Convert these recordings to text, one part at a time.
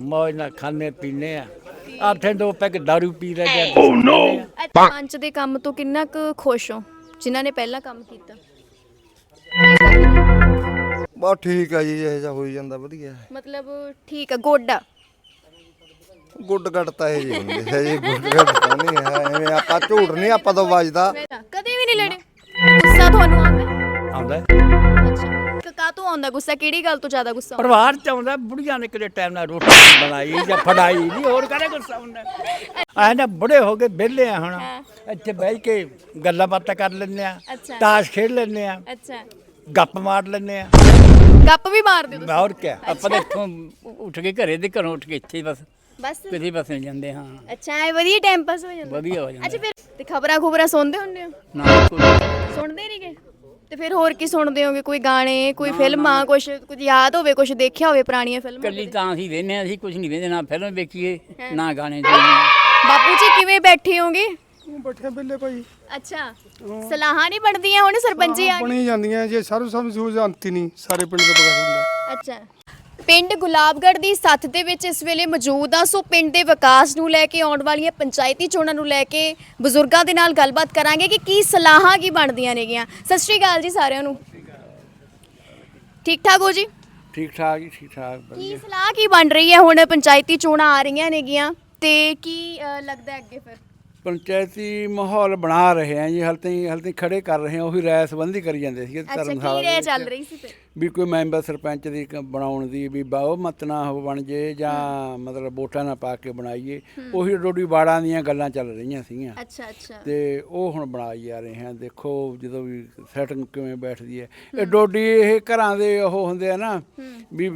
ਮੌਜ ਨਾਲ ਖਾਣੇ ਪੀਣੇ ਆ। ਆਥੇ ਦੋ ਪੈਕ ਦਾਰੂ ਪੀ ਲੈ ਜਾਂ। ਓ ਨੋ ਪੰਚ ਦੇ ਕੰਮ ਤੋਂ ਕਿੰਨਾ ਕੁ ਖੁਸ਼ ਹੋ ਜਿਨ੍ਹਾਂ ਨੇ ਪਹਿਲਾਂ ਕੰਮ ਕੀਤਾ? ਬਹੁਤ ਠੀਕ ਆ ਜੀ ਇਹ ਜਿਹਾ ਹੋਈ ਜਾਂਦਾ ਵਧੀਆ। ਮਤਲਬ ਠੀਕ ਆ ਗੋਡਾ ਗੁੱਡ ਗੱਡ ਤਾਂ ਇਹ ਜੀ ਹੁੰਦੇ ਹੈ ਜੀ ਗੁੱਡ ਤਾਂ ਨਹੀਂ ਹੈ ਐਵੇਂ ਆਪਾਂ ਝੂਠ ਨਹੀਂ ਆਪਾਂ ਤੋਂ ਵੱਜਦਾ। ਕਦੇ ਵੀ ਨਹੀਂ ਲੜੇ ਗੁੱਸਾ ਤੁਹਾਨੂੰ। ਅੱਛਾ ਕਾ ਤੋਂ ਆਉਂਦਾ ਗੁੱਸਾ ਕਿਹੜੀ ਗੱਲ ਤੋਂ ਜ਼ਿਆਦਾ ਗੁੱਸਾ ਆਉਂਦਾ? ਪਰਿਵਾਰ ਚ ਆਉਂਦਾ ਬੁੜੀਆਂ ਨੇ ਕਿਤੇ ਟਾਈਮ ਨਾਲ ਰੋਟੀ ਬਣਾਈ ਜਾਂ ਫੜਾਈ ਨਹੀਂ ਹੋਰ ਕਰੇ ਗੁੱਸਾ ਹੁੰਦਾ ਐ ਨਾ ਬੁੜੇ ਹੋ ਕੇ ਵਿਹਲੇ ਆ ਹੁਣ। ਇੱਥੇ ਬਹਿ ਕੇ ਗੱਲਾਂ ਬਾਤਾਂ ਕਰ ਲੈਂਦੇ ਆ ਅੱਛਾ। ਤਾਸ਼ ਖੇਡ ਲੈਂਦੇ ਆ ਅੱਛਾ। ਗੱਪ ਮਾਰ ਲੈਂਦੇ ਆ। ਗੱਪ ਵੀ ਮਾਰਦੇ ਤੁਸੀਂ? ਹੋਰ ਕੀ ਆਪਾਂ ਤਾਂ ਇੱਥੋਂ ਉੱਠ ਕੇ ਘਰੇ ਦੇ ਘਰੋਂ ਉੱਠ ਕੇ ਇੱਥੇ ਹੀ ਬਸ ਬਸ। ਕਿਤੇ ਬਸ ਨਹੀਂ ਜਾਂਦੇ ਹਾਂ। ਅੱਛਾ ਐ ਵਧੀਆ ਟਾਈਮ ਪਾਸ ਹੋ ਜਾਂਦਾ। ਵਧੀਆ ਹੋ ਜਾਂਦਾ। ਅੱਛਾ ਫਿਰ ਤੇ ਖਬਰਾਂ ਖਬਰਾਂ ਸੁਣਦੇ ਹੁੰਦੇ ਹੋ? ਨਾ ਕੋਈ ਸੁਣਦੇ ਨਹੀਂਗੇ ਤੇ ਫਿਰ ਹੋਰ ਕੀ ਸੁਣਦੇ ਹੋਗੇ? ਕੋਈ ਗਾਣੇ ਕੋਈ ਫਿਲਮਾਂ ਕੁਝ ਕੁਝ ਯਾਦ ਹੋਵੇ ਕੁਝ ਦੇਖਿਆ ਹੋਵੇ ਪੁਰਾਣੀਆਂ ਫਿਲਮਾਂ ਕੱਲੀ ਤਾਂ ਅਸੀਂ ਵੇਨੇ ਅਸੀਂ ਕੁਝ ਨਹੀਂ ਵੇਂਦੇ ਨਾ ਫਿਲਮ ਵੇਖੀਏ ਨਾ ਗਾਣੇ ਸੁਣੀਏ। ਬਾਪੂ ਜੀ ਕਿਵੇਂ ਬੈਠੇ ਹੋਗੇ? ਬੈਠੇ ਬਿੱਲੇ ਭਾਈ। ਅੱਛਾ। ਸਲਾਹਾਂ ਨਹੀਂ ਬਣਦੀਆਂ ਹੁਣ ਸਰਪੰਚੀ ਆ ਬਣੀ ਜਾਂਦੀਆਂ ਜੇ ਸਰਵ ਸਮਝ ਹੋ ਜਾਂਦੀ ਨਹੀਂ ਸਾਰੇ ਪਿੰਡ ਦਾ ਬਗਾ ਹੁੰਦਾ ਅੱਛਾ। ਪਿੰਡ ਗੁਲਾਬਗੜ੍ਹ ਦੀ ਸੱਥ ਦੇ ਵਿੱਚ ਇਸ ਵੇਲੇ ਮੌਜੂਦ ਆ ਸੋ ਪਿੰਡ ਦੇ ਵਿਕਾਸ ਨੂੰ ਲੈ ਕੇ ਆਉਣ ਵਾਲੀਆਂ ਪੰਚਾਇਤੀ ਚੋਣਾਂ ਨੂੰ ਲੈ ਕੇ ਬਜ਼ੁਰਗਾਂ ਦੇ ਨਾਲ ਗੱਲਬਾਤ ਕਰਾਂਗੇ ਕਿ ਕੀ ਸਲਾਹਾਂ ਕੀ ਬਣਦੀਆਂ ਨੇਗੀਆਂ। ਸਤਿ ਸ਼੍ਰੀ ਅਕਾਲ ਜੀ ਸਾਰਿਆਂ ਨੂੰ। ਠੀਕ ਠਾਕ ਹੋ ਜੀ? ਠੀਕ ਠਾਕ ਜੀ ਠੀਕ ਠਾਕ ਕੀ ਸਲਾਹ ਕੀ ਬਣ ਰਹੀ ਹੈ? ਹੁਣ ਪੰਚਾਇਤੀ ਚੋਣਾਂ ਆ ਰਹੀਆਂ ਨੇਗੀਆਂ ਤੇ ਕੀ ਅ, ਲੱਗਦਾ ਹੈ ਅੱਗੇ ਫਿਰ? ਪੰਚਾਇਤੀ ਮਾਹੌਲ ਬਣਾ ਰਹੇ ਆ ਜੀ ਹਾਲੇ ਤਾਈਂ ਹਾਲੇ ਤਾਈਂ ਖੜੇ ਕਰ ਰਹੇ ਆ ਉਹੀ ਰਾਇ ਸੰਬੰਧੀ ਕਰੀ ਜਾਂਦੇ ਸੀ ਅੱਛਾ ਕੀ ਧਰਮਸ਼ਾਲਾ ਦੇ ਰਹਿ ਵਿੱਚ। ਚੱਲ ਰਹੀ ਸੀ ਫਿਰ? ਵੀ ਕੋਈ ਮੈਂਬਰ ਸਰਪੰਚ ਦੀ ਕ- ਬਣਾਉਣ ਦੀ ਵੀ ਬਾਹੋ ਮਤ ਨਾ ਹੋ ਬਣ ਜੇ ਜਾਂ ਮਤਲਬ ਵੋਟਾਂ ਨਾ ਪਾ ਕੇ ਬਣਾਈਏ। ਉਹੀ ਡੋਡੀ ਬਾੜਾਂ ਦੀਆਂ ਗੱਲਾਂ ਚੱਲ ਰਹੀਆਂ ਸੀਗੀਆਂ। ਅੱਛਾ ਅੱਛਾ। ਤੇ ਉਹ ਹੁਣ ਬਣਾਈ ਜਾ ਰਹੇ ਹਾਂ ਦੇਖੋ ਜਦੋਂ ਵੀ ਸੈਟਿੰਗ ਕਿਵੇਂ ਬੈਠਦੀ ਹੈ। ਇਹ ਡੋਡੀ ਇਹ ਘਰਾਂ ਦੇ ਉਹ ਹੁੰਦੇ ਆ ਨਾ ਵੀ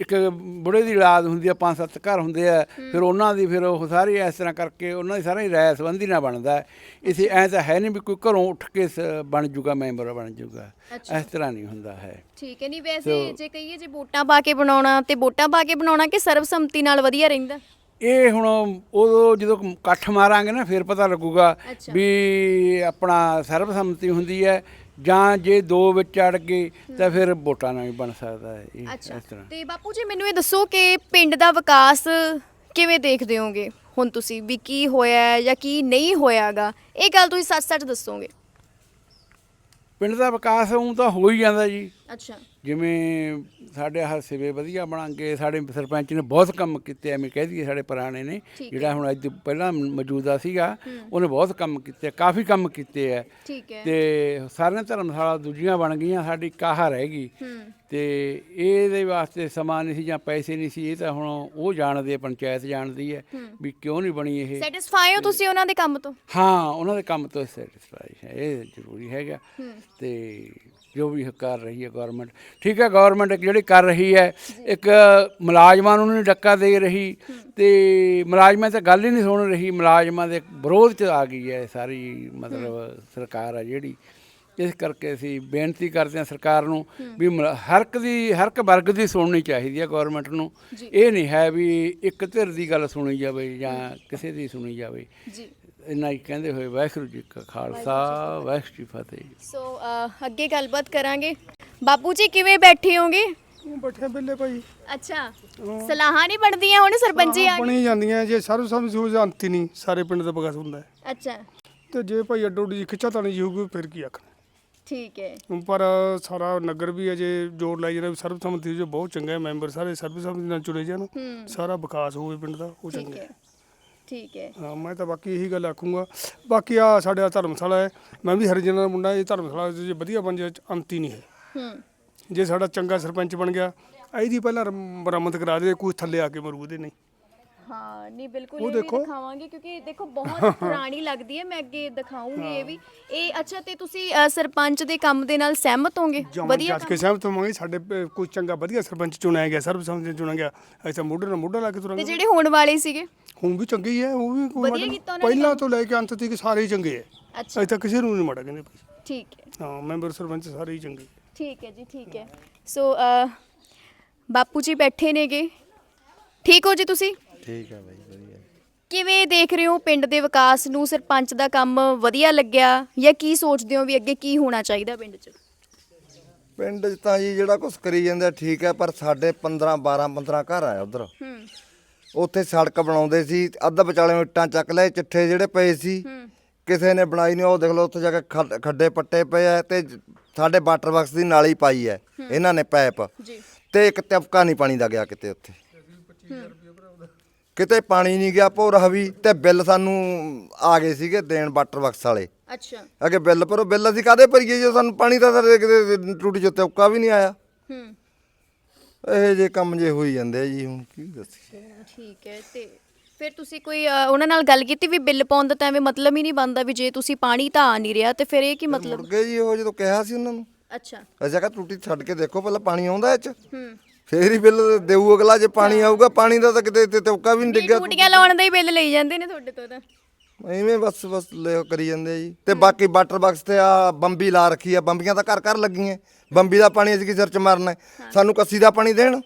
ਇੱਕ ਬੁੜੇ ਦੀ ਔਲਾਦ ਹੁੰਦੀ ਆ ਪੰਜ ਸੱਤ ਘਰ ਹੁੰਦੇ ਆ ਫਿਰ ਉਹਨਾਂ ਦੀ ਫਿਰ ਉਹ ਸਾਰੀ ਇਸ ਤਰ੍ਹਾਂ ਕਰਕੇ ਉਹਨਾਂ ਦੀ ਸਾਰੀ ਰਾਇ ਸੰਬੰਧੀ ਨਾਲ ਬਣਦਾ ਹੈ। ਇਸੇ ਐ ਤਾਂ ਹੈ ਨਹੀਂ ਵੀ ਕੋਈ ਘਰੋਂ ਉੱਠ ਕੇ ਬਣ ਜੂਗਾ ਮੈਂਬਰ ਬਣ ਜੂਗਾ। ਇਸ ਤਰ੍ਹਾਂ ਨਹੀਂ ਹੁੰਦਾ ਹੈ ਠੀਕ ਹੈ ਨਹੀਂ ਵੈਸੇ ਜੇ ਕਹੀਏ ਜੇ ਵੋਟਾਂ ਪਾ ਕੇ ਬਣਾਉਣਾ ਤੇ ਵੋਟਾਂ ਪਾ ਕੇ ਬਣਾਉਣਾ ਕਿ ਸਰਬਸੰਮਤੀ ਨਾਲ ਵਧੀਆ ਰਹਿੰਦਾ ਇਹ ਹੁਣ ਉਦੋਂ ਜਦੋਂ ਇਕੱਠ ਮਾਰਾਂਗੇ ਨਾ ਫਿਰ ਪਤਾ ਲੱਗੂਗਾ। ਵੀ ਆਪਣਾ ਸਰਬਸੰਮਤੀ ਹੁੰਦੀ ਹੈ ਜਾਂ ਜੇ ਦੋ ਵਿੱਚ ਅੜ ਗਏ ਤਾਂ ਫਿਰ ਵੋਟਾਂ ਨਾਲ ਵੀ ਬਣ ਸਕਦਾ ਹੈ ਇਹ ਅੱਛਾ ਇਸ ਤਰ੍ਹਾਂ। ਤੇ ਬਾਪੂ ਜੀ ਮੈਨੂੰ ਇਹ ਦੱਸੋ ਕਿ ਪਿੰਡ ਦਾ ਵਿਕਾਸ ਕਿਵੇਂ ਦੇਖਦੇ ਹੋਗੇ? ਹੁਣ ਤੁਸੀਂ ਵੀ ਕੀ ਹੋਇਆ ਹੈ ਜਾਂ ਕੀ ਨਹੀਂ ਹੋਇਆਗਾ ਇਹ ਗੱਲ ਤੁਸੀਂ ਸੱਚ-ਸੱਚ ਦੱਸੋਗੇ। ਪਿੰਡ ਦਾ ਵਿਕਾਸ ਉਹ ਤਾਂ ਹੋ ਹੀ ਜਾਂਦਾ ਜੀ। ਅੱਛਾ। ਜਿਵੇਂ ਸਾਡੇ ਆਹ ਸਿਵੇ ਵਧੀਆ ਬਣਾਂਗੇ ਸਾਡੇ ਸਰਪੰਚ ਨੇ ਬਹੁਤ ਕੰਮ ਕੀਤੇ ਐਵੇਂ ਕਹਿ ਦਈਏ ਸਾਡੇ ਪੁਰਾਣੇ ਨੇ ਜਿਹੜਾ ਹੁਣ ਅੱਜ ਪਹਿਲਾਂ ਮੌਜੂਦਾ ਸੀਗਾ ਉਹਨੇ ਬਹੁਤ ਕੰਮ ਕੀਤੇ ਕਾਫੀ ਕੰਮ ਕੀਤੇ ਹੈ। ਤੇ ਸਾਰੀਆਂ ਧਰਮਸ਼ਾਲਾ ਦੂਜੀਆਂ ਬਣ ਗਈਆਂ ਸਾਡੀ ਕਾਹ ਰਹਿ ਗਈ। ਤੇ ਇਹਦੇ ਵਾਸਤੇ ਸਮਾਂ ਨਹੀਂ ਸੀ ਜਾਂ ਪੈਸੇ ਨਹੀਂ ਸੀ ਇਹ ਤਾਂ ਹੁਣ ਉਹ ਜਾਣਦੇ ਆ, ਪੰਚਾਇਤ ਜਾਣਦੀ ਹੈ ਵੀ ਕਿਉਂ ਨਹੀਂ ਬਣੀ ਇਹ। ਸੈਟੀਸਫਾਈ ਹੋ ਤੁਸੀਂ ਉਹਨਾਂ ਦੇ ਕੰਮ ਤੋਂ? ਹਾਂ ਉਹਨਾਂ ਦੇ ਕੰਮ ਤੋਂ ਸੈਟੀਸਫਾਈ ਹੈ ਇਹ ਜ਼ਰੂਰੀ ਹੈਗਾ। ਤੇ ਜੋ ਵੀ ਕਰ ਰਹੀ ਹੈ ਗਵਰਨਮੈਂਟ ਠੀਕ ਹੈ ਗਵਰਨਮੈਂਟ ਜਿਹੜੀ ਕਰ ਰਹੀ ਹੈ ਇੱਕ ਮੁਲਾਜ਼ਮਾਂ ਨੂੰ ਨਹੀਂ ਡੱਕਾ ਦੇ ਰਹੀ ਤੇ ਮੁਲਾਜ਼ਮਾਂ ਤੇ ਗੱਲ ਹੀ ਨਹੀਂ ਸੁਣ ਰਹੀ। ਮੁਲਾਜ਼ਮਾਂ ਦੇ ਵਿਰੋਧ ਚ ਆ ਗਈ ਹੈ ਸਾਰੀ ਮਤਲਬ ਸਰਕਾਰ ਆ ਜਿਹੜੀ। ਇਸ ਕਰਕੇ ਅਸੀਂ ਬੇਨਤੀ ਕਰਦੇ ਹਾਂ ਸਰਕਾਰ ਨੂੰ ਵੀ ਹਰ ਇੱਕ ਦੀ ਹਰ ਇੱਕ ਵਰਗ ਦੀ ਸੁਣਨੀ ਚਾਹੀਦੀ ਹੈ ਗਵਰਨਮੈਂਟ ਨੂੰ। ਇਹ ਨਹੀਂ ਹੈ ਵੀ ਇੱਕ ਧਿਰ ਦੀ ਗੱਲ ਸੁਣੀ ਜਾਵੇ ਜਾਂ ਕਿਸੇ ਦੀ ਸੁਣੀ ਜਾਵੇ। ਜੀ। ਇੰਨਾ ਹੀ ਕਹਿੰਦੇ ਹੋਏ ਵਾਹਿਗੁਰੂ ਜੀ ਕਾ ਖਾਲਸਾ ਵਾਹਿਗੁਰੂ ਜੀ ਕੀ ਫਤਿਹ। ਸੋ ਅ, ਅੱਗੇ ਗੱਲਬਾਤ ਕਰਾਂਗੇ। ਬਾਪੂ ਜੀ ਕਿਵੇਂ ਬੈਠੇ ਹੋਗੇ? ਬੈਠੇ ਬਿੱਲੇ ਭਾਈ। ਅੱਛਾ। ਸਲਾਹਾਂ ਨਹੀਂ ਬਣਦੀਆਂ ਹੁਣ ਸਰਪੰਚੀ ਆ ਬਣੀ ਜਾਂਦੀਆਂ ਜੇ ਸਰਵ ਸਮਝ ਹੋ ਜਾਂਦੀ ਨਹੀਂ ਸਾਰੇ ਪਿੰਡ ਦਾ ਬਗਾ ਹੁੰਦਾ ਅੱਛਾ। ਤੇ ਜੇ ਭਾਈ ਅੱਡੋ ਅੱਡੀ ਖਿੱਚਾ ਤਾਣੀ ਜੀ ਹੋਊਗੀ ਫਿਰ ਕੀ ਆਖਣਾ? ਠੀਕ ਹੈ। ਪਰ ਸਾਰਾ ਨਗਰ ਵੀ ਅਜੇ ਜੋਰ ਲਾਈ ਜਾਂਦਾ ਵੀ ਸਰਵ ਸੰਮਤੀ ਜੋ ਬਹੁਤ ਚੰਗਾ ਮੈਂਬਰ ਸਾਰੇ ਸਰਵ ਸੰਮਤੀ ਨਾਲ ਚੁਣੇ ਜਾਣ ਹੂੰ। ਸਾਰਾ ਵਿਕਾਸ ਹੋਵੇ ਪਿੰਡ ਦਾ ਉਹ ਠੀਕ ਚੰਗਾ ਹੈ। ਹੈ। ਠੀਕ ਹੈ। ਹਾਂ ਮੈਂ ਤਾਂ ਬਾਕੀ ਇਹੀ ਗੱਲ ਆਖੂੰਗਾ। ਬਾਕੀ ਆ ਸਾਡੇ ਧਰਮਸ਼ਾਲਾ ਹੈ ਮੈਂ ਵੀ ਹਰੀਜਨ ਦਾ ਮੁੰਡਾ ਇਹ ਧਰਮਸ਼ਾਲਾ ਜੇ ਵਧੀਆ ਬਣ ਜਾਏ ਅੰਤ ਹੀ ਨਹੀਂ ਹੈ। ਹੂੰ। ਜੇ ਸਾਡਾ ਚੰਗਾ ਸਰਪੰਚ ਬਣ ਗਿਆ ਇਹਦੀ ਪਹਿਲਾਂ ਰਮ- ਮੁਰੰਮਤ ਕਰਾ ਦੇ ਕੋਈ ਥੱਲੇ ਆ ਕੇ ਮਰੂ ਉਹਦੇ ਨਹੀਂ। ਹਾਂ ਨਹੀਂ ਬਿਲਕੁਲ ਉਹ ਇਹ ਵੀ ਦੇਖੋ। ਦਿਖਾਵਾਂਗੇ ਕਿਉਂਕਿ ਦੇਖੋ ਬਹੁਤ ਪੁਰਾਣੀ ਲੱਗਦੀ ਹੈ ਮੈਂ ਅੱਗੇ ਦਿਖਾਉਂਗੀ ਇਹ ਵੀ। ਇਹ ਅੱਛਾ ਤੇ ਤੁਸੀਂ ਅ, ਸਰਪੰਚ ਦੇ ਕੰਮ ਦੇ ਨਾਲ ਸਹਿਮਤ ਹੋਗੇ ਜਮਨ ਵਧੀਆ ਜੱਜ ਕੇ ਸਹਿਮਤ ਹੋਵਾਂਗੇ ਸਾਡੇ ਪ- ਕੋਈ ਚੰਗਾ ਵਧੀਆ ਸਰਪੰਚ ਚੁਣਿਆ ਗਿਆ ਸਰਬਸੰਮਤੀ ਨਾਲ ਚੁਣਿਆ ਗਿਆ ਐਸਾ ਮੋਢੇ ਨਾਲ ਮੋਢਾ ਲਾ ਕੇ ਤੇ ਤੁਰਾਂਗੇ ਜਿਹੜੇ ਹੋਣ ਵਾਲੇ ਸੀਗੇ? ਹੁਣ ਵੀ ਚੰਗੇ ਹੀ ਹੈ ਉਹ ਵੀ ਕੋਈ ਵਧੀਆ ਮਾੜਾ- ਕੀਤਾ ਉਹਨਾਂ ਨੇ ਪਹਿਲਾਂ ਤੋਂ ਲੈ ਕੇ ਅੰਤ ਤੱਕ ਸਾਰੇ ਹੀ ਚੰਗੇ ਹੈ। ਅੱਛਾ। ਅਜੇ ਤੱਕ ਕਿਸੇ ਨੂੰ ਨਹੀਂ ਮਾੜਾ ਕਹਿੰਦੇ ਭਾਈ। ਠੀਕ ਹੈ। ਹਾਂ ਮੈਂਬਰ ਸਰਪੰਚ ਸਾਰੇ ਹੀ ਚੰਗੇ। ਠੀਕ ਹੈ ਜੀ ਠੀਕ ਹੈ। ਸੋ ਅ, ਬਾਪੂ ਜੀ ਬੈਠੇ ਨੇਗੇ। ਠੀਕ ਹੋ ਜੀ ਤੁਸੀਂ? ਠੀਕ ਆ ਬਾਈ ਵਧੀਆ। ਕਿਵੇਂ ਦੇਖ ਰਹੇ ਹੋ ਪਿੰਡ ਦੇ ਵਿਕਾਸ ਨੂੰ? ਸਰਪੰਚ ਦਾ ਕੰਮ ਵਧੀਆ ਲੱਗਿਆ ਜਾਂ ਕੀ ਸੋਚਦੇ ਹੋ ਵੀ ਅੱਗੇ ਕੀ ਹੋਣਾ ਚਾਹੀਦਾ ਪਿੰਡ 'ਚ? ਪਿੰਡ 'ਚ ਤਾਂ ਜੀ ਜਿਹੜਾ ਕੁਛ ਕਰੀ ਜਾਂਦਾ ਠੀਕ ਹੈ ਪਰ ਸਾਡੇ 15 12 15 ਘਰ ਆ ਉਧਰ। ਹੂੰ। ਉੱਥੇ ਸੜਕ ਬਣਾਉਂਦੇ ਸੀ ਅੱਧ ਵਿਚਾਲੇ ਇੱਟਾਂ ਚੱਕ ਲਏ ਚਿੱਠੇ ਜਿਹੜੇ ਪਏ ਸੀ। ਕਿਸੇ ਨੇ ਬਣਾਈ ਨਹੀਂ ਉਹ ਦੇਖ ਲਓ ਉੱਥੇ ਜਾ ਕੇ ਖੱਡ- ਖੱਡੇ ਪੱਟੇ ਪਏ ਆ ਤੇ ਸਾਡੇ ਵਾਟਰ ਬਾਕਸ ਦੀ ਨਾਲੀ ਪਾਈ ਹੈ ਇਹਨਾਂ ਨੇ ਪਾਈਪ ਜੀ। ਤੇ ਇੱਕ ਤਪਕਾ ਨਹੀਂ ਪਾਣੀ ਦਾ ਗਿਆ ਕਿਤੇ ਉੱਥੇ। ਕਿਤੇ ਪਾਣੀ ਨਹੀਂ ਗਿਆ ਭੋਰਾ ਵੀ ਤੇ ਬਿੱਲ ਸਾਨੂੰ ਆ ਗਏ ਸੀਗੇ ਦੇਣ ਵਾਟਰ ਬਾਕਸ ਵਾਲੇ। ਅੱਛਾ। ਅਗੇ ਬਿੱਲ ਭਰੋ ਬਿੱਲ ਅਸੀਂ ਕਾਦੇ ਭਰੀਏ ਜੇ ਸਾਨੂੰ ਪਾਣੀ ਦਾ ਤਾਂ ਕਿਤੇ ਟੂਟੀ ਚੋਂ ਤਪਕਾ ਵੀ ਨਹੀਂ ਆਇਆ। ਹੂੰ। ਇਹ ਜੇ ਕੰਮ ਜੇ ਹੋਈ ਜਾਂਦੇ ਆ ਜੀ ਹੁਣ ਕੀ ਦੱਸੀਏ। ਠੀਕ ਹੈ ਤੇ ਫਿਰ ਤੁਸੀਂ ਕੋਈ ਅ, ਉਹਨਾਂ ਨਾਲ ਗੱਲ ਕੀਤੀ ਵੀ ਬਿੱਲ ਪਾਉਣ ਦਾ ਤਾਂ ਐਵੇਂ ਮਤਲਬ ਹੀ ਨਹੀਂ ਬਣਦਾ ਵੀ ਜੇ ਤੁਸੀਂ ਪਾਣੀ ਤਾਂ ਆ ਨਹੀਂ ਰਿਹਾ ਤੇ ਫਿਰ ਇਹ ਕੀ ਮਤਲਬ? ਮੁੜ ਗਏ ਜੀ ਉਹ ਜਦੋਂ ਕਿਹਾ ਸੀ ਉਹਨਾਂ ਨੂੰ। ਅੱਛਾ। ਅਸੀਂ ਕਿਹਾ ਟੂਟੀ ਛੱਡ ਕੇ ਦੇਖੋ ਪਹਿਲਾਂ ਪਾਣੀ ਆਉਂਦਾ ਇਹ ਚ। ਹੂੰ। ਫੇਰ ਹੀ ਬਿੱਲ ਦੇਊ ਅਗਲਾ ਜੇ ਪਾਣੀ ਆਊਗਾ ਪਾਣੀ ਦਾ ਤਾਂ ਕਿਤੇ ਤਪਕਾ ਵੀ ਨਹੀਂ ਵੀ ਡਿੱਗਿਆ। ਟੂਟੀਆਂ ਲਾਉਣ ਦਾ ਹੀ ਬਿੱਲ ਲਈ ਜਾਂਦੇ ਨੇ ਤੁਹਾਡੇ ਤੋਂ ਤਾਂ। ਐਵੇਂ ਬਸ ਬਸ ਲੈ ਕਰੀ ਜਾਂਦੇ ਆ ਜੀ। ਤੇ ਬਾਕੀ ਵਾਟਰ ਬਾਕਸ ਤੇ ਆ ਬੰਬੀ ਲਾ ਰੱਖੀ ਆ। ਬੰਬੀਆਂ ਤਾਂ ਘਰ ਘਰ ਲੱਗੀਆਂ। ਬੰਬੀ ਦਾ ਪਾਣੀ ਅਸੀਂ ਕੀ ਸਿਰ ਚ ਮਾਰਨਾ। ਹੈ? ਸਾਨੂੰ ਕੱਸੀ ਦਾ ਪਾਣੀ ਦੇਣ।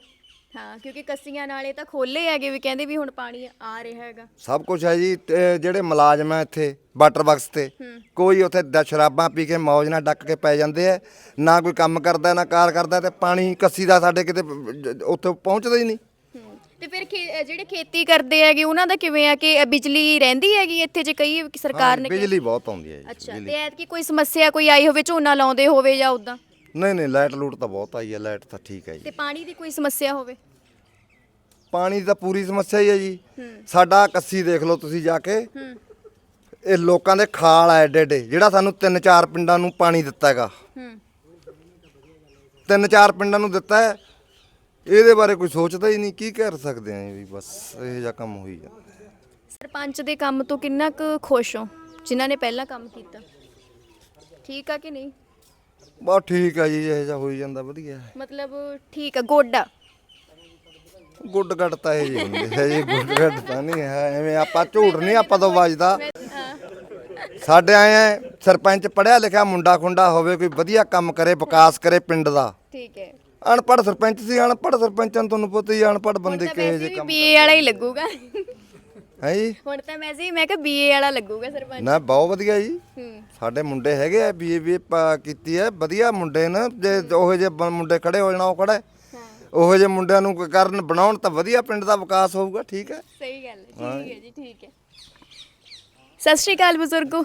ਹਾਂ ਕਿਉਂਕਿ ਕੱਸੀਆਂ ਨਾਲੇ ਤਾਂ ਖੋਲੇ ਹੈਗੇ ਵੀ ਕਹਿੰਦੇ ਵੀ ਹੁਣ ਪਾਣੀ ਆ ਰਿਹਾ ਹੈਗਾ। ਸਭ ਕੁਝ ਹੈ ਜੀ ਤੇ ਜਿਹੜੇ ਮੁਲਾਜ਼ਮ ਆ ਇੱਥੇ ਵਾਟਰ ਬਾਕਸ ਤੇ ਕੋਈ ਉੱਥੇ ਦ- ਸ਼ਰਾਬਾਂ ਪੀ ਕੇ ਮੌਜ ਨਾਲ ਡੱਕ ਕੇ ਪੈ ਜਾਂਦੇ ਆ ਨਾ ਕੋਈ ਕੰਮ ਕਰਦਾ ਨਾ ਕਾਰ ਕਰਦਾ ਤੇ ਪਾਣੀ ਕੱਸੀ ਦਾ ਸਾਡੇ ਕਿਤੇ ਜ- ਉੱਥੇ ਪਹੁੰਚਦਾ ਹੀ ਨਹੀਂ। ਹੂੰ। ਤੇ ਫਿਰ ਖੇ- ਅ, ਜਿਹੜੇ ਖੇਤੀ ਕਰਦੇ ਹੈਗੇ ਉਹਨਾਂ ਦਾ ਕਿਵੇਂ ਆ ਕਿ ਅ, ਬਿਜਲੀ ਰਹਿੰਦੀ ਹੈਗੀ ਇੱਥੇ ਜੇ ਕਈ ਸਰਕਾਰ ਨੇ ਕਿਹਾ- ਬਿਜਲੀ ਬਹੁਤ ਆਉਂਦੀ ਹੈ ਜੀ ਅੱਛਾ ਤੇ ਐਤਕੀ ਕੋਈ ਸਮੱਸਿਆ ਕੋਈ ਆਈ ਹੋਵੇ ਝੋਨਾ ਲਾਉਂਦੇ ਹੋਵੇ ਜਾਂ ਉਦਾਂ ਨਹੀਂ ਨਹੀਂ ਲਾਈਟ ਲੂਟ ਤਾਂ ਬਹੁਤ ਆਈ ਹੈ ਲਾਈਟ ਤਾਂ ਠੀਕ ਹੈ ਜੀ। ਤੇ ਪਾਣੀ ਦੀ ਕੋਈ ਸਮੱਸਿਆ ਹੋਵੇ? ਪਾਣੀ ਦੀ ਤਾਂ ਪੂਰੀ ਸਮੱਸਿਆ ਹੀ ਹੈ ਜੀ। ਸਾਡਾ ਕੱਸੀ ਦੇਖ ਲਓ ਤੁਸੀਂ ਜਾ ਕੇ। ਹੂੰ। ਇਹ ਲੋਕਾਂ ਦੇ ਖਾਲ ਆ ਏਡੇ ਏਡੇ ਜਿਹੜਾ ਸਾਨੂੰ ਤਿੰਨ ਚਾਰ ਪਿੰਡਾਂ ਨੂੰ ਪਾਣੀ ਦਿੱਤਾ ਹੈਗਾ। ਹੂੰ। ਤਿੰਨ ਚਾਰ ਪਿੰਡਾਂ ਨੂੰ ਦਿੱਤਾ ਹੈ। ਇਹਦੇ ਬਾਰੇ ਕੋਈ ਸੋਚਦਾ ਹੀ ਨਹੀਂ ਕੀ ਕਰ ਸਕਦੇ ਆਂ ਵੀ ਬਸ ਇਹ ਜਿਹਾ ਕੰਮ ਹੋਈ ਜਾਂਦਾ। ਸਰਪੰਚ ਦੇ ਕੰਮ ਤੋਂ ਕਿੰਨਾ ਕੁ ਖੁਸ਼ ਹੋ ਜਿਨ੍ਹਾਂ ਨੇ ਪਹਿਲਾਂ ਕੰਮ ਕੀਤਾ? ਠੀਕ ਆ ਕਿ ਨਹੀਂ? ਬਸ ਠੀਕ ਆ ਜੀ ਇਹ ਜਿਹਾ ਹੋਈ ਜਾਂਦਾ ਵਧੀਆ। ਮਤਲਬ ਠੀਕ ਆ ਗੋਡਾ ਗੁੱਡ ਗੱਡ ਤਾਂ ਇਹ ਜੀ ਹੁੰਦੇ ਹੈ ਜੀ ਗੁੱਡ ਗੱਡ ਤਾਂ ਨਹੀਂ ਹੈ ਐਵੇਂ ਆਪਾਂ ਝੂਠ ਨਹੀਂ ਆਪਾਂ ਤੋਂ ਵੱਜਦਾ। ਸਾਡੇ ਆਏ ਸਰਪੰਚ ਪੜਿਆ ਲਿਖਿਆ ਮੁੰਡਾ ਖੁੰਡਾ ਹੋਵੇ ਕੋਈ ਵਧੀਆ ਕੰਮ ਕਰੇ ਵਿਕਾਸ ਕਰੇ ਪਿੰਡ ਦਾ। ਠੀਕ ਹੈ। ਅਨਪੜ੍ਹ ਸਰਪੰਚ ਸੀ ਅਨਪੜ੍ਹ ਸਰਪੰਚਾਂ ਨੂੰ ਤੁਹਾਨੂੰ ਪਤਾ ਹੀ ਆ, ਅਨਪੜ੍ਹ ਬੰਦੇ ਕਿਹੋ ਜਿਹੇ ਕੰਮ ਬੀਏ ਵਾਲਾ ਹੀ ਲੱਗੂਗਾ। ਹੈ ਜੀ? ਹੁਣ ਤਾਂ ਵੈਸੇ ਹੀ ਮੈਂ ਕਿਹਾ ਬੀਏ ਵਾਲਾ ਲੱਗੂਗਾ ਸਰਪੰਚ। ਨਾ ਬਹੁਤ ਵਧੀਆ ਜੀ। ਹੂੰ। ਸਾਡੇ ਮੁੰਡੇ ਹੈਗੇ ਆ ਬੀਏ ਬੀਏ ਕੀਤੀ ਹੈ ਵਧੀਆ ਮੁੰਡੇ ਨੇ ਜੇ ਉਹੋ ਜਿਹੇ ਬ- ਮੁੰਡੇ ਖੜੇ ਹੋ ਜਾਣਾ ਉਹ ਖੜਾ। ਹੈ। ਉਹੋ ਜਿਹੇ ਮੁੰਡਿਆਂ ਨੂੰ ਕੋਈ ਕਰਨ ਬਣਾਉਣ ਤਾਂ ਵਧੀਆ ਪਿੰਡ ਦਾ ਵਿਕਾਸ ਹੋਊਗਾ ਠੀਕ ਹੈ? ਸਹੀ ਗੱਲ ਹੈ ਠੀਕ ਹੈ ਜੀ ਠੀਕ ਹੈ। ਸਤਿ ਸ਼੍ਰੀ ਅਕਾਲ ਬਜ਼ੁਰਗੋ।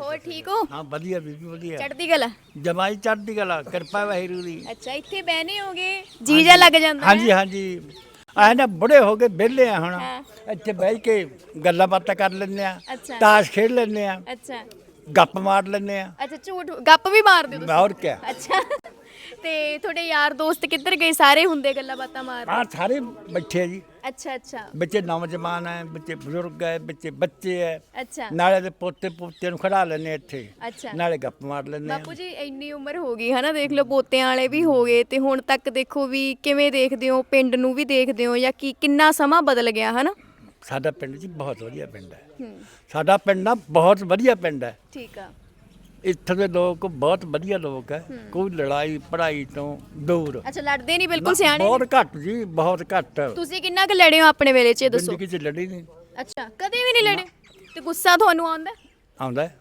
ਹੋਰ ਠੀਕ ਹੋ? ਹਾਂ ਵਧੀਆ ਬੀਬੀ ਵਧੀਆ। ਚੜ੍ਹਦੀ ਕਲਾ? ਜਮਾਈ ਚੜ੍ਹਦੀ ਕਲਾ ਕਿਰਪਾ ਵਾਹਿਗੁਰੂ ਦੀ। ਅੱਛਾ ਇੱਥੇ ਬਹਿਨੇ ਹੋਗੇ ਜੀਜਾ ਲੱਗ ਜਾਂਦਾ? ਹਾਂਜੀ ਹਾਂਜੀ। ਆਏ ਨਾ ਬੁੜੇ ਹੋ ਗਏ ਵਿਹਲੇ ਆ ਹੁਣ। ਹਾਂ। ਇੱਥੇ ਬਹਿ ਕੇ ਗੱਲਾਂ ਬਾਤਾਂ ਕਰ ਲੈਂਦੇ ਆ ਅੱਛਾ। ਤਾਸ਼ ਖੇਡ ਲੈਂਦੇ ਆ ਅੱਛਾ। ਗੱਪ ਮਾਰ ਲੈਂਦੇ ਆ। ਅੱਛਾ ਝੂਠ ਗੱਪ ਵੀ ਮਾਰਦੇ ਹੋ ਤੁਸੀਂ ਹੋਰ ਕੀ ਅੱਛਾ। ਤੇ ਤੁਹਾਡੇ ਯਾਰ ਦੋਸਤ ਕਿੱਧਰ ਗਏ? ਸਾਰੇ ਹੁੰਦੇ ਗੱਲਾਂ ਬਾਤਾਂ ਮਾਰ ਆ ਸਾਰੇ ਬੈਠੇ ਆ ਜੀ। ਅੱਛਾ ਅੱਛਾ। ਬੱਚੇ ਨੌਜਵਾਨ ਹੈ ਬੱਚੇ ਬਜ਼ੁਰਗ ਹੈ ਬੱਚੇ ਬੱਚੇ ਹੈ ਅੱਛਾ। ਨਾਲੇ ਦੇ ਪੋਤੇ ਪੋਤੇ ਨੂੰ ਖੜਾ ਲੈਂਦੇ ਇੱਥੇ। ਅੱਛਾ। ਨਾਲੇ ਗੱਪ ਮਾਰ ਆ। ਬਾਪੂ ਜੀ ਇੰਨੀ ਉਮਰ ਹੋ ਗਈ ਹਨਾ ਦੇਖ ਲਓ ਪੋਤਿਆਂ ਵਾਲੇ ਵੀ ਹੋ ਗਏ ਤੇ ਹੁਣ ਤੱਕ ਦੇਖੋ ਵੀ ਕਿਵੇਂ ਦੇਖਦੇ ਹੋ ਪਿੰਡ ਨੂੰ ਵੀ ਦੇਖਦੇ ਹੋ ਜਾਂ ਕੀ ਕਿੰਨਾ ਸਮਾਂ ਬਦਲ ਗਿਆ ਹਨਾ? ਸਾਡਾ ਪਿੰਡ ਜੀ ਬਹੁਤ ਵਧੀਆ ਪਿੰਡ ਹੈ। ਹੂੰ। ਸਾਡਾ ਪਿੰਡ ਨਾ ਬਹੁਤ ਵਧੀਆ ਪਿੰਡ ਹੈ। ਠੀਕ ਆ। ਇੱਥੇ ਦੇ ਲੋਕ ਬਹੁਤ ਵਧੀਆ ਲੋਕ ਹੈ। ਕੋਈ ਲੜਾਈ ਪੜਾਈ ਤੋਂ ਦੂਰ। ਅੱਛਾ ਲੜਦੇ ਨਹੀਂ ਬਿਲਕੁਲ ਸਿਆਣੇ? ਬਹੁਤ ਘੱਟ ਜੀ ਬਹੁਤ ਘੱਟ। ਤੁਸੀਂ ਕਿੰਨਾ ਕੁ ਲੜੇ ਹੋ ਆਪਣੇ ਵੇਲੇ 'ਚ ਇਹ ਦੱਸੋ? ਜ਼ਿੰਦਗੀ 'ਚ ਲੜੀ ਨਹੀਂ। ਅੱਛਾ ਕਦੇ ਵੀ ਨਹੀਂ ਲੜੇ? ਤੇ ਗੁੱਸਾ ਤੁਹਾਨੂੰ ਆਉਂਦਾ? ਆਉਂਦਾ ਹੈ।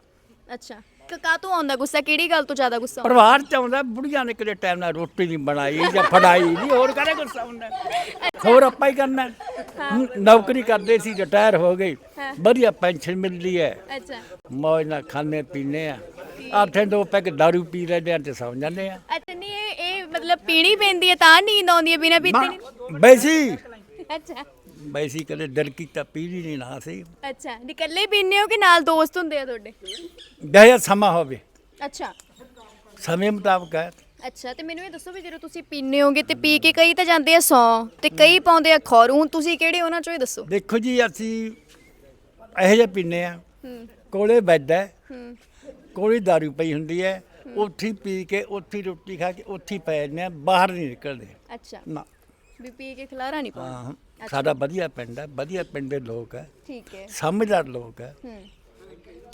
ਅੱਛਾ ਕਾ ਤੋਂ ਆਉਂਦਾ ਗੁੱਸਾ? ਕਿਹੜੀ ਗੱਲ ਤੋਂ ਜ਼ਿਆਦਾ ਗੁੱਸਾ ਆਉਂਦਾ? ਪਰਿਵਾਰ ਚ ਆਉਂਦਾ ਬੁੜੀਆਂ ਨੇ ਕਿਤੇ ਟਾਈਮ ਨਾਲ ਰੋਟੀ ਨਹੀਂ ਬਣਾਈ ਜਾਂ ਫੜਾਈ ਨਹੀਂ ਹੋਰ ਕਰੇ ਗੁੱਸਾ ਹੁੰਦਾ ਹੋਰ ਆਪਾਂ ਹੀ ਕਰਨਾ ਨੌਕਰੀ ਕਰਦੇ ਸੀ ਰਿਟਾਇਰ ਹੋ ਗਏ। ਵਧੀਆ ਪੈਨਸ਼ਨ ਮਿਲਦੀ ਹੈ। ਅੱਛਾ। ਮੌਜ ਨਾਲ ਖਾਣੇ ਪੀਣੇ ਆ। ਆਥੇ ਦੋ ਪੈਕ ਦਾਰੂ ਪੀ ਲੈਂਦੇ ਆ ਤੇ ਸੌਂ ਜਾਂਦੇ ਆ। ਅੱਛਾ ਨਹੀਂ ਇਹ ਇਹ ਮਤਲਬ ਪੀਣੀ ਪੈਂਦੀ ਹੈ ਤਾਂ ਨੀਂਦ ਆਉਂਦੀ ਹੈ ਬਿਨਾਂ ਪੀਤੇ ਨਹੀਂ ਬੈਸੀ। ਅੱਛਾ। ਬੈਸੀ ਕਦੇ ਦਿਲ ਕੀਤਾ ਪੀ ਲਈ ਨਹੀਂ ਨਾ ਸੀ। ਅੱਛਾ ਨੀ ਇਕੱਲੇ ਪੀਂਦੇ ਹੋ ਕਿ ਨਾਲ ਦੋਸਤ ਹੁੰਦੇ ਆ ਤੁਹਾਡੇ? ਗਏ ਸਮਾਂ ਹੋਵੇ। ਅੱਛਾ। ਸਮੇਂ ਮੁਤਾਬਕ ਹੈ। ਅੱਛਾ ਤੇ ਮੈਨੂੰ ਇਹ ਦੱਸੋ ਵੀ ਜਦੋਂ ਤੁਸੀਂ ਪੀਂਦੇ ਹੋਗੇ ਤੇ ਪੀ ਕੇ ਕਈ ਤਾਂ ਜਾਂਦੇ ਆ ਸੌ ਤੇ ਕਈ ਪਾਉਂਦੇ ਆ ਖੌਰੂ ਹੁਣ ਤੁਸੀਂ ਕਿਹੜੇ ਉਹਨਾਂ ਚੋਂ ਇਹ ਦੱਸੋ? ਦੇਖੋ ਜੀ ਅਸੀਂ ਇਹੋ ਜਿਹਾ ਪੀਨੇ ਆ। ਕੋਲੇ ਬੈੱਡ ਹੈ। ਹੂੰ। ਕੋਲੇ ਦਾਰੂ ਪਈ ਹੁੰਦੀ ਹੈ ਉੱਥੇ ਹੀ ਪੀ ਕੇ ਉੱਥੇ ਹੀ ਰੋਟੀ ਖਾ ਕੇ ਉੱਥੇ ਹੀ ਪੈ ਜਾਂਦੇ ਆ ਬਾਹਰ ਨਹੀਂ ਨਿਕਲਦੇ। ਅੱਛਾ। ਨਾ। ਵੀ ਪੀ ਕੇ ਖਲਾਰਾ ਨਹੀਂ ਪਾਉਂਦੇ। ਹਾਂ ਸਾਡਾ ਵਧੀਆ ਪਿੰਡ ਹੈ ਵਧੀਆ ਪਿੰਡ ਦੇ ਲੋਕ ਹੈ। ਠੀਕ ਹੈ। ਸਮਝਦਾਰ ਲੋਕ ਹੈ। ਹੂੰ।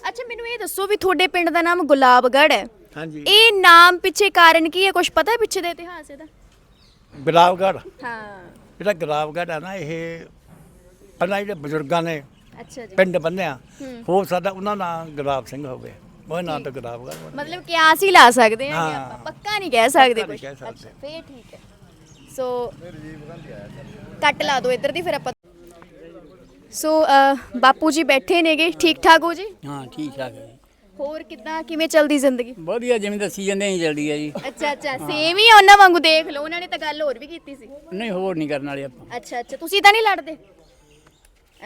ਅੱਛਾ ਮੈਨੂੰ ਇਹ ਦੱਸੋ ਵੀ ਤੁਹਾਡੇ ਪਿੰਡ ਦਾ ਨਾਮ ਗੁਲਾਬਗੜ੍ਹ ਹੈ। ਹਾਂਜੀ। ਇਹ ਨਾਮ ਪਿੱਛੇ ਕਾਰਨ ਕੀ ਹੈ? ਕੁਝ ਪਤਾ ਹੈ ਪਿੱਛੇ ਦਾ ਇਤਿਹਾਸ ਇਹਦਾ? ਗੁਲਾਬਗੜ੍ਹ। ਹਾਂ। ਜਿਹੜਾ ਗੁਲਾਬਗੜ੍ਹ ਹੈ ਨਾ ਇਹ ਪਹਿਲਾਂ ਜਿਹੜੇ ਬਜ਼ੁਰਗਾਂ ਨੇ ਅੱਛਾ ਜੀ। ਪਿੰਡ ਬੰਨਿਆ ਹੋ। ਸਕਦਾ ਉਹਨਾਂ ਦਾ ਗੁਲਾਬ ਸਿੰਘ ਹੋਵੇ ਉਹ ਨਾਂ ਤਾਂ ਗੁਲਾਬ ਦਾ ਮਤਲਬ ਕਿਆਸ ਹੀ ਲਾ ਸਕਦੇ ਹਾਂ ਹਾਂ। ਆਪਾਂ ਪੱਕਾ ਨਹੀਂ ਕਹਿ ਸਕਦੇ ਕੁਝ ਕਹਿ ਸਕਦੇ। ਅੱਛਾ ਫੇਰ ਠੀਕ ਹੈ। ਸੋ ਕੱਟ ਲਾ ਦਿਓ ਇੱਧਰ ਦੀ ਫਿਰ ਆਪਾਂ ਸੋ ਅ, ਬਾਪੂ ਜੀ ਬੈਠੇ ਨੇਗੇ। ਠੀਕ ਠਾਕ ਹੋ ਜੀ? ਹਾਂ ਠੀਕ ਠਾਕ ਹੈ। ਹੋਰ ਕਿੱਦਾਂ? ਕਿਵੇਂ ਚੱਲਦੀ ਜ਼ਿੰਦਗੀ? ਵਧੀਆ ਜਿਵੇਂ ਦੱਸੀ ਜਾਂਦੇ ਹੀ ਜਲਦੀ ਹੈ ਜੀ। ਅੱਛਾ ਅੱਛਾ। ਸੇਮ ਹੀ ਉਹਨਾਂ ਵਾਂਗੂ ਦੇਖ ਲਓ। ਉਹਨਾਂ ਨੇ ਤਾਂ ਗੱਲ ਹੋਰ ਵੀ ਕੀਤੀ ਸੀ। ਨਹੀਂ ਹੋਰ ਨਹੀਂ ਕਰਨ ਵਾਲੇ ਆਪਾਂ। ਅੱਛਾ ਅੱਛਾ। ਤੁਸੀਂ ਤਾਂ ਨਹੀਂ ਲੜਦੇ?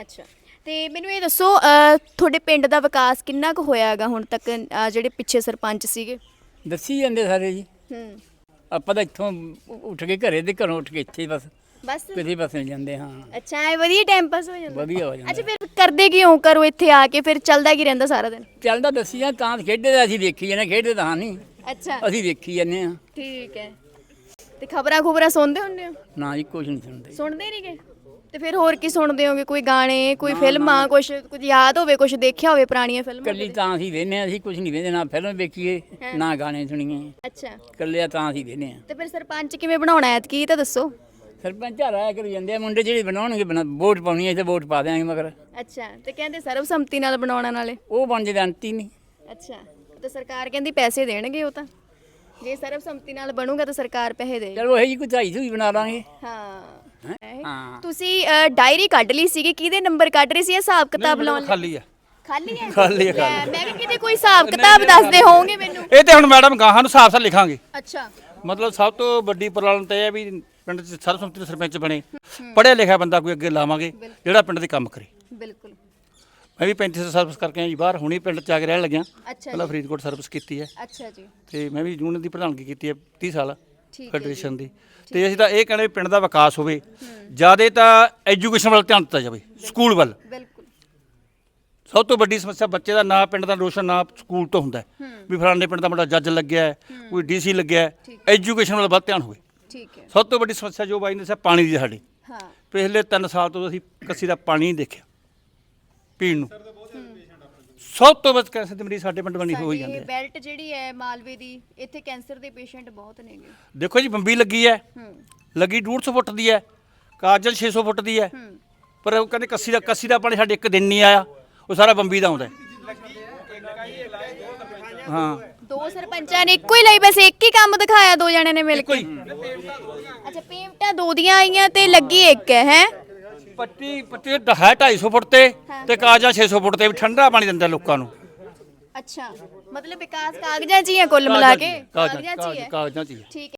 ਅੱਛਾ। ਤੇ ਮੈਨੂੰ ਇਹ ਦੱਸੋ ਤੁਹਾਡੇ ਪਿੰਡ ਦਾ ਵਿਕਾਸ ਕਿੰਨਾ ਕੁ ਹੋਇਆ ਹੈਗਾ ਹੁਣ ਤੱਕ ਜਿਹੜੇ ਪਿੱਛੇ ਸਰਪੰਚ ਸੀਗੇ? ਦੱਸੀ ਜਾਂਦੇ ਸਾਰੇ ਜੀ। ਹੂੰ। ਆਪਾਂ ਤਾਂ ਇੱਥੋਂ ਉੱਠ ਕੇ ਘਰੇ ਦੇ ਘਰੋਂ ਉੱਠ ਕੇ ਇੱਥੇ ਹੀ ਬਸ। ਬਸ। ਕਿਤੇ ਬਸ ਮਿਲ ਜਾਂਦੇ ਹਾਂ। ਅੱਛਾ ਐ ਵਧੀਆ ਟਾਈਮ ਪਾਸ ਹੋ ਜਾਂਦਾ। ਵਧੀਆ ਹੋ ਜਾਂਦਾ। ਅੱਛਾ ਫਿਰ ਕਰਦੇ ਕਿਉਂ? ਕਰੋ ਇੱਥੇ ਆ ਕੇ ਫਿਰ ਚੱਲਦਾ ਕੀ ਰਹਿੰਦਾ ਸਾਰਾ ਦਿਨ? ਚੱਲਦਾ ਦੱਸੀ ਜਾਂ ਤਾਂ ਖੇਡਦੇ ਤਾਂ ਅਸੀਂ ਦੇਖੀ ਜਾਂਦੇ ਖੇਡਦੇ ਤਾਂ ਨਹੀਂ। ਅੱਛਾ। ਅਸੀਂ ਦੇਖੀ ਜਾਂਦੇ ਹਾਂ। ਠੀਕ ਹੈ। ਤੇ ਖਬਰਾਂ ਖਬਰਾਂ ਸੁਣਦੇ ਹੁੰਦੇ ਹੋ? ਨਾ ਜੀ ਕੁਝ ਨਹੀਂ ਸੁਣਦੇ। ਸੁਣਦੇ ਨਹੀਂਗੇ ਤੇ ਫਿਰ ਹੋਰ ਕੀ ਸੁਣਦੇ ਹੋਗੇ? ਕੋਈ ਗਾਣੇ ਕੋਈ ਫਿਲਮਾਂ ਕੁਝ ਕੁਝ ਯਾਦ ਹੋਵੇ ਕੁਝ ਦੇਖਿਆ ਹੋਵੇ ਪੁਰਾਣੀਆਂ ਫਿਲਮਾਂ ਕੱਲੀ ਤਾਂ ਅਸੀਂ ਵੇਨੇ ਅਸੀਂ ਕੁਝ ਨਹੀਂ ਵੇਦੇ ਨਾ ਫਿਲਮ ਵੇਖੀਏ ਨਾ ਗਾਣੇ ਸੁਣੀਏ। ਅੱਛਾ। ਕੱਲਿਆ ਤਾਂ ਅਸੀਂ ਵੇਨੇ ਆ। ਤੇ ਫਿਰ ਸਰਪੰਚ ਕਿਵੇਂ ਬਣਾਉਣਾ ਹੈ ਕੀ ਤਾਂ ਦੱਸੋ। ਸਰਪੰਚ ਰਾਇਆ ਕਰੀ ਜਾਂਦੇ ਆ ਮੁੰਡੇ ਜਿਹੜੇ ਬਣਾਉਣਗੇ ਬਣਾ ਵੋਟ ਪਾਉਣੀ ਹੈ ਤੇ ਵੋਟ ਪਾ ਦਿਆਂਗੇ ਮਗਰ। ਅੱਛਾ ਤੇ ਕਹਿੰਦੇ ਸਰਬਸੰਮਤੀ ਨਾਲ ਬਣਾਉਣਾ ਨਾਲੇ। ਉਹ ਬਣ ਜੇ ਅੰਤੀ ਨਹੀਂ। ਅੱਛਾ ਤੇ ਸਰਕਾਰ ਕਹਿੰਦੀ ਪੈਸੇ ਦੇਣਗੇ ਉਹ ਤਾਂ। ਜੇ ਸਰਬਸੰਮਤੀ ਨਾਲ ਬਣੂਗਾ ਤਾਂ ਸਰਕਾਰ ਪੈਸੇ ਦੇਗੀ ਚਲੋ ਇਹ ਜੀ ਕੋਈ ਢਾਈ ਸੌ ਹੀ ਬਣਾ ਲਾਂਗੇ। ਹਾਂ। ਤੁਸੀਂ ਅ, ਡਾਇਰੀ ਕੱਢ ਲਈ ਸੀਗੀ ਕਿਹਦੇ ਨੰਬਰ ਕੱਢ ਰਹੀ ਸੀ ਇਹ ਹਿਸਾਬ ਕਿਤਾਬ ਲਾਉਣ ਲਈ? ਖਾਲੀ ਆ। ਖਾਲੀ ਹੈ ਖਾਲੀ ਹੈ, ਲੈ, ਮੈਂ ਕਿਹਾ ਕਿਤੇ ਕੋਈ ਹਿਸਾਬ ਕਿਤਾਬ ਦੱਸਦੇ ਹੋਵੋਗੇ ਮੈਨੂੰ? ਇਹ ਤੇ ਹੁਣ ਮੈਡਮ ਗਾਹਾਂ ਨੂੰ ਸਾਫ਼ ਸਾਫ਼ ਲਿਖਾਂਗੇ। ਅੱਛਾ। ਮਤਲਬ ਸਭ ਤੋਂ ਵੱਡੀ ਪ੍ਰੋਬਲਮ ਤਾਂ ਇਹ ਹੈ ਵੀ ਪਿੰਡ 'ਚ ਸਰਬਸੰਮਤੀ ਨਾਲ ਸਰਪੰਚ ਬਣੇ। ਪੜ੍ਹਿਆ ਲਿਖਿਆ ਬੰਦਾ ਕੋਈ ਅੱਗੇ ਲਾਵਾਂਗੇ ਜਿਹੜਾ ਪਿੰਡ ਦੇ ਕੰਮ ਕਰੇ। ਬਿਲਕੁਲ। ਮੈਂ ਵੀ 35 ਸਰਵਿਸ ਕਰਕੇ ਆਇਆ ਜੀ ਬਾਹਰ ਹੁਣੀ ਪਿੰਡ 'ਚ ਆ ਕੇ ਰਹਿਣ ਲੱਗਿਆ। ਅੱਛਾ ਪਹਿਲਾਂ ਫਰੀਦਕੋਟ ਸਰਵਿਸ ਕੀਤੀ ਹੈ। ਅੱਛਾ ਜੀ। ਤੇ ਮੈਂ ਵੀ ਯੂਨੀਅਨ ਦੀ ਪ੍ਰਧਾਨਗੀ ਕੀਤੀ ਹੈ 30 ਸਾਲ ਠੀਕ ਹੈ ਫੈਡਰੇਸ਼ਨ ਦੀ। ਤੇ ਅਸੀਂ ਤਾਂ ਇਹ ਕਹਿੰਦੇ ਵੀ ਪਿੰਡ ਦਾ ਵਿਕਾਸ ਹੋਵੇ ਜਿਆਦੇ ਤਾਂ ਐਜੂਕੇਸ਼ਨ ਵੱਲ ਧਿਆਨ ਦਿੱਤਾ ਜਾਵੇ ਸਕੂਲ ਵੱਲ। ਬਿਲਕੁਲ। ਸਭ ਤੋਂ ਵੱਡੀ ਸਮੱਸਿਆ ਬੱਚੇ ਦਾ ਨਾਂ ਪਿੰਡ ਦਾ ਰੋਸ਼ਨ ਨਾਂ ਸਕੂਲ ਤੋਂ ਹੁੰਦਾ ਹੈ। ਵੀ ਫਲਾਣੇ ਪਿੰਡ ਦਾ ਮੁੰਡਾ ਜੱਜ ਲੱਗਿਆ ਹੈ ਕੋਈ ਡੀਸੀ ਲੱਗਿਆ ਹੈ। ਐਜੂਕੇਸ਼ਨ ਵੱਲ ਵੱਧ ਧਿਆਨ ਹੋਵੇ। ਠੀਕ ਹੈ। ਸਭ ਤੋਂ ਵੱਡੀ ਸਮੱਸਿਆ ਜੋ ਬਾਈ ਨੇ ਦੱਸਿਆ ਪਾਣੀ ਦੀ ਸਾਡੀ। ਹਾਂ। ਪਿਛਲੇ 3 ਸਾਲ ਤੋਂ ਅਸੀਂ ਕੱਸੀ ਦਾ ਪਾਣੀ ਨਹੀਂ ਦੇਖਿਆ। ਪੀਣ ਨੂੰ। ਸਭ ਤੋਂ ਵੱਧ ਕੈਂਸਰ ਦੀ ਮਰੀਜ਼ ਸਾਡੇ ਪਿੰਡ ਬਣੀ ਹੋਈ ਸਾਡੀ ਜਾਂਦੇ। ਇਹ ਆ ਬੈਲਟ ਜਿਹੜੀ ਹੈ ਮਾਲਵੇ ਦੀ ਇੱਥੇ ਕੈਂਸਰ ਦੇ ਪੇਸ਼ੈਂਟ ਬਹੁਤ ਨੇਗੇ। ਦੇਖੋ ਜੀ ਬੰਬੀ ਲੱਗੀ ਹੈ। ਹੂੰ। ਲੱਗੀ 150 ਫੁੱਟ ਦੀ ਹੈ। ਕਾਜਲ 600 ਫੁੱਟ ਦੀ ਹੈ। ਹੂੰ। ਪਰ ਉਹ ਕਹਿੰਦੇ ਕੱਸੀ ਦਾ ਕੱਸੀ ਦਾ ਪਾਣੀ ਸਾਡੇ ਇੱਕ ਦਿਨ ਨਹੀਂ ਆਇਆ। ਉਹ ਸਾਰਾ ਬੰਬੀ ਦਾ ਆਉਂਦਾ ਹੈ। ਹਾਂ। ਦੋ ਸਰਪੰਚਾਂ ਨੇ ਇੱਕੋ ਹੀ ਲਈ ਬਸ ਇੱਕ ਹੀ ਕੰਮ ਦਿਖਾਇਆ ਦੋ ਜਣਿਆਂ ਨੇ ਮਿਲ ਕੇ। ਕੋਈ ਅੱਛਾ ਪੇਮਟਾਂ ਦੋ ਦੀਆਂ ਆਈਆਂ ਤੇ ਲੱਗੀ ਇੱਕ ਹੈ ਹੈ? ਪੱਟੀ ਪੱਟੀ ਹੈ 250 ਫੁੱਟ ਤੇ ਤੇ ਕਾਜਲ 600 ਫੁੱਟ ਤੇ ਵੀ ਠੰਡਾ ਪਾਣੀ ਦਿੰਦਾ ਲੋਕਾਂ ਨੂੰ। ਅੱਛਾ ਮਤਲਬ ਵਿਕਾਸ ਕਾਗਜ਼ਾਂ 'ਚ ਹੀ ਹੈ ਕੁੱਲ ਮਿਲਾ ਕੇ? ਕਾਗਜ਼ਾਂ ਕਾਗਜ਼ਾਂ 'ਚ ਹੀ ਹੈ ਕਾਗਜ਼ਾਂ ਚ ਹੀ ਹੈ ਠੀਕ ਹੈ।